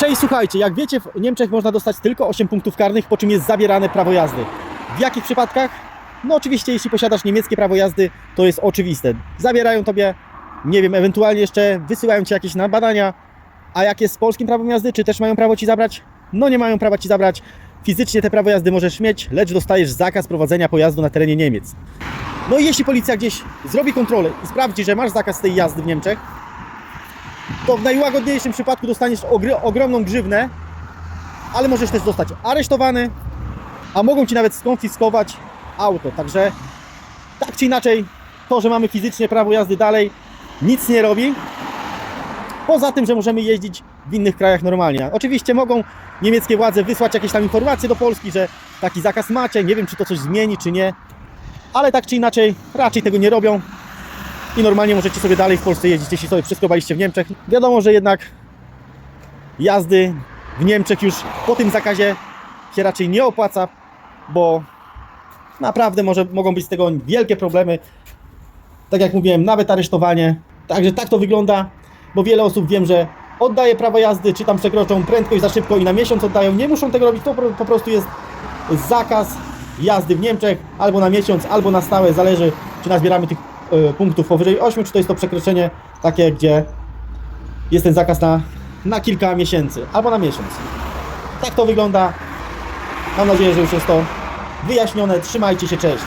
Cześć, słuchajcie, jak wiecie, w Niemczech można dostać tylko 8 punktów karnych, po czym jest zabierane prawo jazdy. W jakich przypadkach? No oczywiście, jeśli posiadasz niemieckie prawo jazdy, to jest oczywiste. Zabierają tobie, nie wiem, ewentualnie jeszcze wysyłają cię jakieś na badania, a jak jest z polskim prawem jazdy, czy też mają prawo ci zabrać? No nie mają prawa ci zabrać. Fizycznie te prawo jazdy możesz mieć, lecz dostajesz zakaz prowadzenia pojazdu na terenie Niemiec. No i jeśli policja gdzieś zrobi kontrolę i sprawdzi, że masz zakaz tej jazdy w Niemczech, to w najłagodniejszym przypadku dostaniesz ogromną grzywnę, ale możesz też zostać aresztowany, a mogą ci nawet skonfiskować auto. Także tak czy inaczej, to, że mamy fizycznie prawo jazdy dalej, nic nie robi. Poza tym, że możemy jeździć w innych krajach normalnie. Oczywiście mogą niemieckie władze wysłać jakieś tam informacje do Polski, że taki zakaz macie, nie wiem czy to coś zmieni, czy nie, ale tak czy inaczej raczej tego nie robią i normalnie możecie sobie dalej w Polsce jeździć, jeśli sobie przeskobaliście w Niemczech. Wiadomo, że jednak jazdy w Niemczech już po tym zakazie się raczej nie opłaca, bo naprawdę może, mogą być z tego wielkie problemy. Tak jak mówiłem, nawet aresztowanie. Także tak to wygląda, bo wiele osób wiem, że oddaje prawo jazdy, czy tam przekroczą prędkość za szybko i na miesiąc oddają. Nie muszą tego robić, to po- prostu jest zakaz jazdy w Niemczech albo na miesiąc, albo na stałe, zależy czy nazbieramy tych punktów powyżej 8, czy to jest to przekroczenie takie, gdzie jest ten zakaz na, na kilka miesięcy, albo na miesiąc. Tak to wygląda. Mam nadzieję, że już jest to wyjaśnione. Trzymajcie się, cześć.